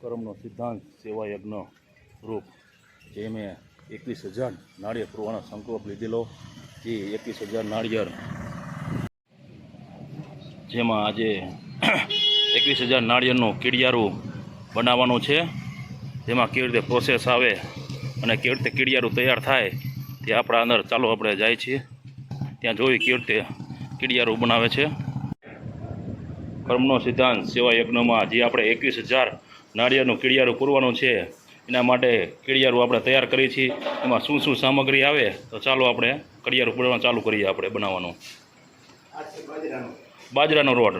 કર્મનો સિદ્ધાંત સેવા યજ્ઞ રૂપ, જે મેં એકવીસ હજાર નાળિયેર પૂરવાનો સંકલ્પ લીધેલો, એ એકવીસ હજાર નાળિયેર જેમાં આજે એકવીસ હજાર નાળિયેરનું કીડિયારું બનાવવાનું છે. જેમાં કેવી રીતે પ્રોસેસ આવે અને કેવી રીતે કીડિયારું તૈયાર થાય તે આપણા અંદર ચાલો આપણે જાય છીએ. ત્યાં જોઈ કેવી રીતે કીડિયારું બનાવે છે. કર્મનો સિદ્ધાંત સેવા યજ્ઞમાં જે આપણે એકવીસ હજાર નાળિયેરનું કીડિયારું પૂરવાનું છે, એના માટે કીડિયારું આપણે તૈયાર કરીએ છીએ. એમાં શું શું સામગ્રી આવે, તો ચાલો આપણે કડિયારું પૂરવાનું ચાલુ કરીએ આપણે બનાવવાનું. બાજરાનો રોડ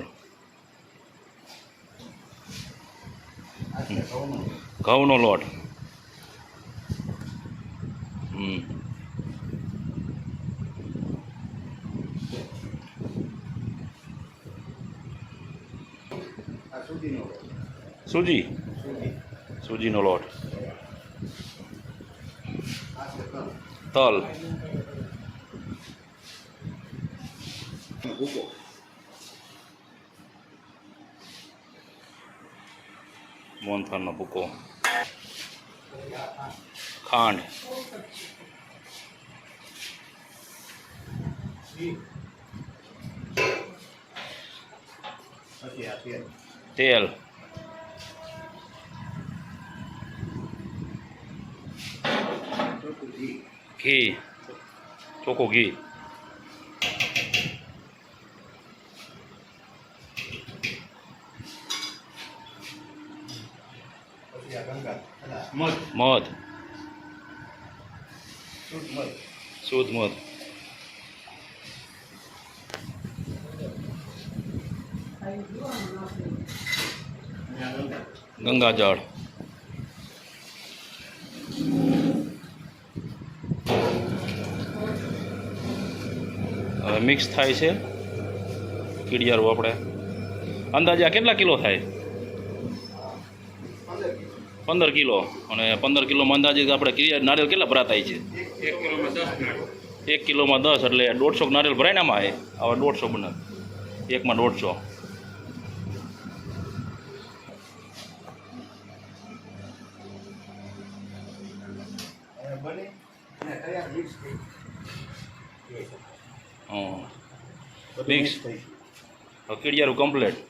ઘઉંનો લોટ. હમ. સૂજી સૂજીનો લોટ તલ મોનથાનનો ભૂકો ખાંડ તેલ ઘી ચોખ્ખું ઘી મધ શુદ્ધ મધ ગંગાજળ. હવે મિક્સ થાય છે. કીડિયારું આપણે. અંદાજે આ કેટલા કિલો થાય? પંદર કિલો. અને પંદર કિલોમાં અંદાજે આપણે કીડિયા નારિયેળ કેટલા ભરાતાય છે? એક કિલોમાં દસ એટલે દોઢસો નારિયેળ ભરાય ને આમાં? આવા દોઢસો બને. એકમાં દોઢસો. હં મિક્સ કીડિયારું કમ્પ્લેટ